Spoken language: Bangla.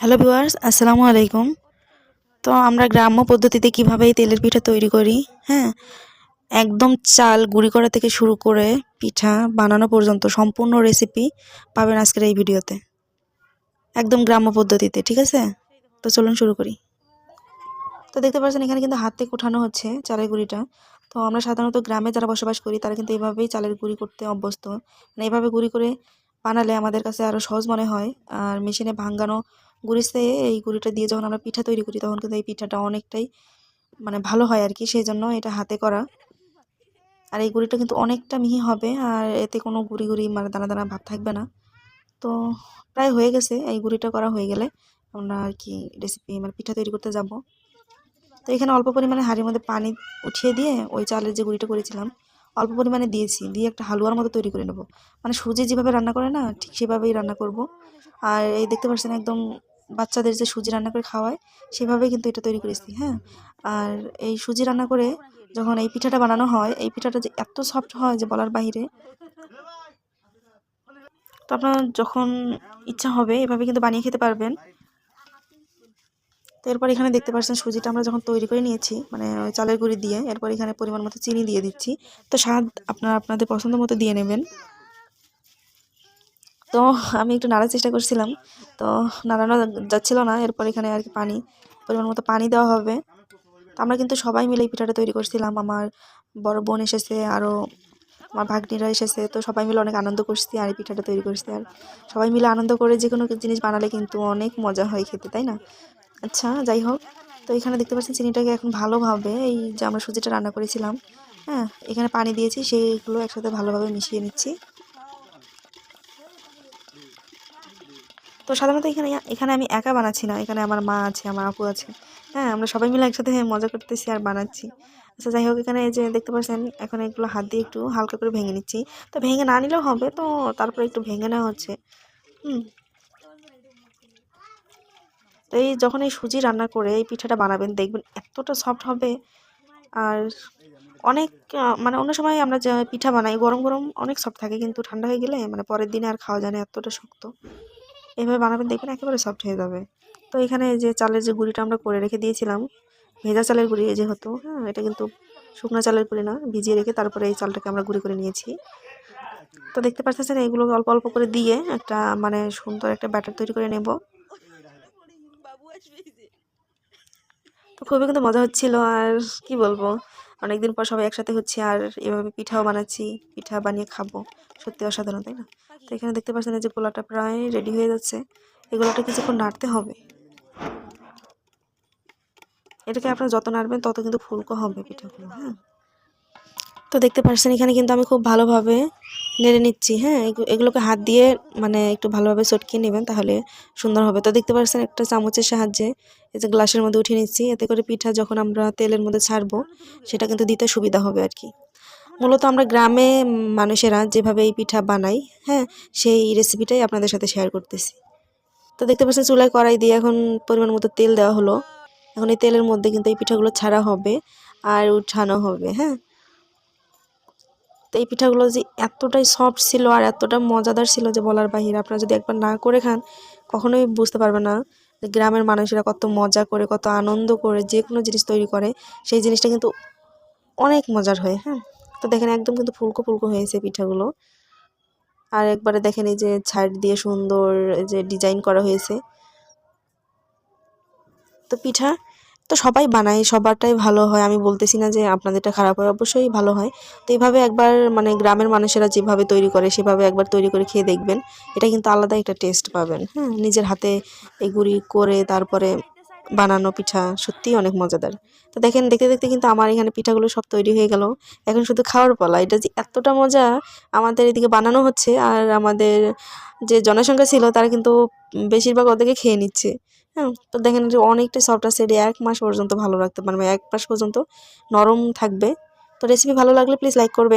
হ্যালো ভিউয়ার্স, আসসালামু আলাইকুম। তো আমরা গ্রাম্য পদ্ধতিতে কীভাবে এই তেলের পিঠা তৈরি করি? হ্যাঁ একদম চাল গুঁড়ি করা থেকে শুরু করে পিঠা বানানো পর্যন্ত সম্পূর্ণ রেসিপি পাবেন আজকের এই ভিডিওতে। একদম গ্রাম্য পদ্ধতিতে, ঠিক আছে? তো চলুন শুরু করি। তো দেখতে পাচ্ছেন, এখানে কিন্তু হাত থেকে উঠানো হচ্ছে চালের গুঁড়িটা। তো আমরা সাধারণত গ্রামে যারা বসবাস করি, তারা কিন্তু এইভাবেই চালের গুঁড়ি করতে অভ্যস্ত। মানে এইভাবে গুঁড়ি করে বানালে আমাদের কাছে আরও সহজ মনে হয়। আর মেশিনে ভাঙ্গানো গুঁড়িতে এই গুঁড়িটা দিয়ে যখন আমরা পিঠা তৈরি করি, তখন কিন্তু এই পিঠাটা অনেকটাই মানে ভালো হয় আর কি সেই জন্য এটা হাতে করা। আর এই গুঁড়িটা কিন্তু অনেকটা মিহি হবে, আর এতে কোনো গুঁড়ি গুঁড়ি মানে দানা দানা ভাব থাকবে না। তো প্রায় হয়ে গেছে, এই গুঁড়িটা করা হয়ে গেলে আমরা আর কি রেসিপি মানে পিঠা তৈরি করতে যাব। তো এখানে অল্প পরিমাণে হাঁড়ির মধ্যে পানি উঠিয়ে দিয়ে ওই চালের যে গুঁড়িটা করেছিলাম অল্প পরিমাণে দিয়েছি, দিয়ে একটা হালুয়ার মতো তৈরি করে নেব। মানে সুজি যেভাবে রান্না করে না, ঠিক সেভাবেই রান্না করব। আর এই দেখতে পাচ্ছেন একদম বাচ্চাদের যে সুজি রান্না করে খাওয়ায়, সেভাবেই কিন্তু এটা তৈরি করেছি হ্যাঁ। আর এই সুজি রান্না করে যখন এই পিঠাটা বানানো হয়, এই পিঠাটা যে এত সফট হয় যে বলার বাইরে তো আপনার যখন ইচ্ছা হবে এভাবে কিন্তু বানিয়ে খেতে পারবেন। তো এরপর এখানে দেখতে পাচ্ছেন সুজিটা আমরা যখন তৈরি করে নিয়েছি মানে চালের গুঁড়ি দিয়ে, এরপর এখানে পরিমাণ মতো চিনি দিয়ে দিচ্ছি। তো স্বাদ আপনারা আপনাদের পছন্দ মতো দিয়ে নেবেন। তো আমি একটু নাড়ার চেষ্টা করছিলাম, তো নাড়ানো যাচ্ছিল না, এরপর এখানে আর কি পানি, পরিমাণ মতো পানি দেওয়া হবে। তো আমরা কিন্তু সবাই মিলে এই পিঠাটা তৈরি করছিলাম, আমার বড় বোন এসেছে, আরও আমার ভাগ্নিরা এসেছে, তো সবাই মিলে অনেক আনন্দ করছি আর এই পিঠাটা তৈরি করছি। আর সবাই মিলে আনন্দ করে যে কোনো জিনিস বানালে কিন্তু অনেক মজা হয় খেতে, তাই না? আচ্ছা যাই হোক। তো এখানে দেখতে পাচ্ছেন চিনিটাকে এখন ভালোভাবে এই যে আমরা সুজিটা রান্না করেছিলাম হ্যাঁ এখানে পানি দিয়েছি, সেইগুলো একসাথে ভালোভাবে মিশিয়ে নিচ্ছি। তো সাধারণত এখানে এখানে আমি একা বানাচ্ছি না, এখানে আমার মা আছে, আমার আপু আছে হ্যাঁ আমরা সবাই মিলে একসাথে মজা করতেছি আর বানাচ্ছি। আচ্ছা যাই হোক, এখানে যে দেখতে পাচ্ছেন, এখন এগুলো হাত দিয়ে একটু হালকা করে ভেঙে নিচ্ছি। তো ভেঙে না নিলেও হবে, তো তারপরে একটু ভেঙে নেওয়া হচ্ছে। হুম। তো এই যখন এই সুজি রান্না করে, এই পিঠাটা বানাবেন, দেখবেন এতটা সফট হবে। আর অনেক মানে অন্য সময় আমরা যে পিঠা বানাই, গরম গরম অনেক সফট থাকে, কিন্তু ঠান্ডা হয়ে গেলে মানে পরের দিনে আর খাওয়া যায় না, এতটা শক্ত। এভাবে বানাবেন, দেখবেন একেবারে সফট হয়ে যাবে। তো এখানে যে চালের যে গুঁড়িটা আমরা করে রেখে দিয়েছিলাম, ভেজা চালের গুঁড়ি যে হতো হ্যাঁ এটা কিন্তু শুকনো চালের গুঁড়ি না, ভিজিয়ে রেখে তারপরে এই চালটাকে আমরা গুঁড়ি করে নিয়েছি। তো দেখতে পাচ্ছেন এগুলোকে অল্প অল্প করে দিয়ে একটা মানে সুন্দর একটা ব্যাটার তৈরি করে নেব। তো খুবই কিন্তু মজা হচ্ছিল আর কি বলব? অনেকদিন পর সবাই একসাথে হচ্ছে আর এভাবে পিঠাও বানাচ্ছি, পিঠা বানিয়ে খাব। সত্যি অসাধারণ, তাই না? তো এখানে দেখতে পাচ্ছেন যে গোলাটা প্রায় রেডি হয়ে যাচ্ছে। এই গোলাটা কিছুক্ষণ নাড়তে হবে। এটাকে আপনারা যত নাড়বেন তত কিন্তু ফুলকো হবে পিঠাগুলো হ্যাঁ? তো দেখতে পাচ্ছেন এখানে কিন্তু আমি খুব ভালোভাবে নেড়ে নিচ্ছি হ্যাঁ? এগু- এগুলোকে হাত দিয়ে মানে একটু ভালোভাবে চটকিয়ে নেবেন তাহলে সুন্দর হবে। তো দেখতে পাচ্ছেন একটা চামচের সাহায্যে এই যে গ্লাসের মধ্যে উঠিয়ে নিচ্ছি। এতে করে পিঠা যখন আমরা তেলের মধ্যে ছাড়বো, সেটা কিন্তু দিতে সুবিধা হবে আর কি। মূলত আমরা গ্রামে মানুষেরা যেভাবে এই পিঠা বানাই হ্যাঁ সেই রেসিপিটাই আপনাদের সাথে শেয়ার করতেছি। তো দেখতে পাচ্ছেন চুলায় কড়াই দিয়ে এখন পরিমাণ মতো তেল দেওয়া হলো। এখন এই তেলের মধ্যে কিন্তু এই পিঠাগুলো ছাড়া হবে আর উঠানো হবে হ্যাঁ? তো এই পিঠাগুলো যে এতটাই সফট ছিল আর এতটা মজাদার ছিল যে বলার বাহিরে, আপনারা যদি একবার না করে খান, কখনোই বুঝতে পারবে না যে গ্রামের মানুষেরা কত মজা করে, কত আনন্দ করে, যে কোনো জিনিস তৈরি করে, সেই জিনিসটা কিন্তু অনেক মজার হয় হ্যাঁ? তো দেখেন একদম কিন্তু ফুলকো ফুলকো হয়েছে পিঠাগুলো। আর একবারে দেখেন এই যে ছাইড দিয়ে সুন্দর যে ডিজাইন করা হয়েছে। তো পিঠা তো সবাই বানায়, সবারটাই ভালো হয়। আমি বলতেছি না যে আপনাদেরটা খারাপ হয়, অবশ্যই ভালো হয়। তো এইভাবে একবার মানে গ্রামের মানুষেরা যেভাবে তৈরি করে, সেভাবে একবার তৈরি করে খেয়ে দেখবেন। এটা কিন্তু আলাদা একটা টেস্ট পাবেন। হ্যাঁ নিজের হাতে এগুলি করে তারপরে বানানো পিঠা সত্যিই অনেক মজাদার। তো দেখেন, দেখতে দেখতে কিন্তু আমার এখানে পিঠাগুলো সব তৈরি হয়ে গেল। এখন শুধু খাওয়ার পালা। এটা যে এতটা মজা আমাদের এদিকে বানানো হচ্ছে আর আমাদের যে জনসংখ্যা ছিল তারা কিন্তু বেশিরভাগ ওদেরকে খেয়ে নিচ্ছে। হ্যাঁ তো দেখেন যে অনেকটা সফট আছে, এটা এক মাস পর্যন্ত ভালো রাখতে পারবে, এক মাস পর্যন্ত নরম থাকবে। তো রেসিপি ভালো লাগলে প্লিজ লাইক করবে।